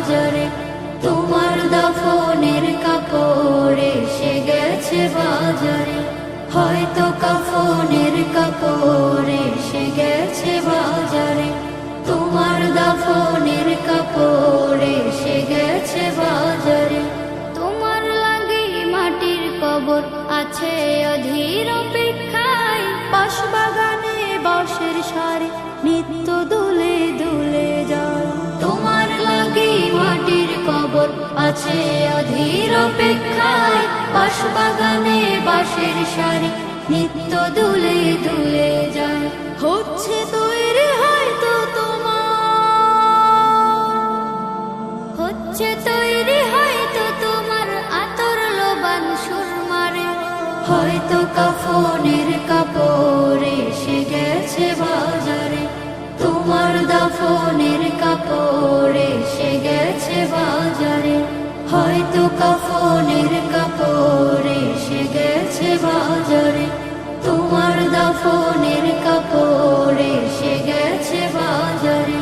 বাজারে, তোমার দাফনের কাপড় এসে গেছে বাজারে। হয়তো কাফনের কাপড় এসে গেছে বাজারে। তোমার দাফনের কাপড় এসে গেছে বাজারে। তোমার লাগে মাটির কবর, আছে অধীর অপেক্ষায়। বাস বাগানে বাঁশের সারে, নিত্য আছে অধীর অপেক্ষায় বাস বাঁশের সারে, নিত্য দুলে দুলে যায়। হচ্ছে তৈরি হয়তো হয়তো তোমার আতর লোবান সুরমারে। হয়তো কাফনের কাপড় এসে গেছে বাজারে। তোমার দাফনের কাপড় এসে গেছে বাজারে। হয়তো কাফনের কাপড় এসে গেছে বাজারে। তোমার দাফনের কাপড় এসে গেছে বাজারে।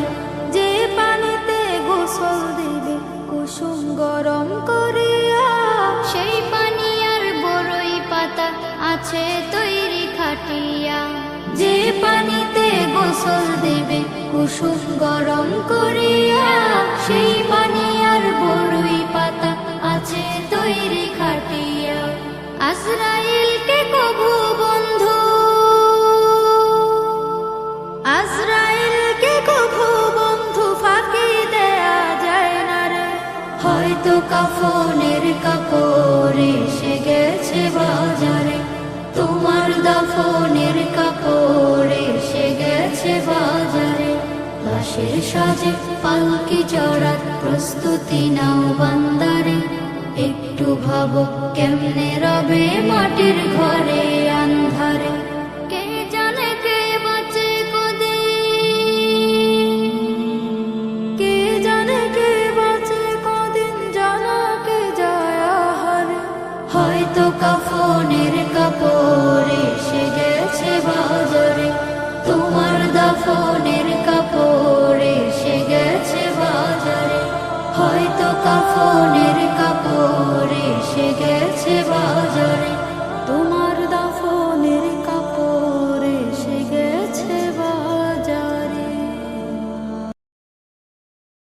যে পানিতে গোসল দিবে, কুসুম গরম করিয়া, সেই পানি আর বড়ই পাতা আছে তৈরি খাটিয়া। যে পানিতে গোসল দেবে, কুসুম গরম করিয়া, সেই কাফনের কাপড় এসে গেছে বাজারে। তোমার দাফনের কাপড় এসে গেছে বাজারে। লাশের সাজে পালকি চড়ার প্রস্তুতি নাও বান্দারে একটু ভাবো কেমনে রবে মাটির ঘরে আন্ধারে? কে জানে কে বাঁচে কদিন কে জানে কে বাঁচে কদিন যায় আহারে? হয়তো কাফনের কাপড় এসে গেছে বাজারে। তোমার দাফনের কাপড় এসে গেছে বাজারে। হয়তো কাফনের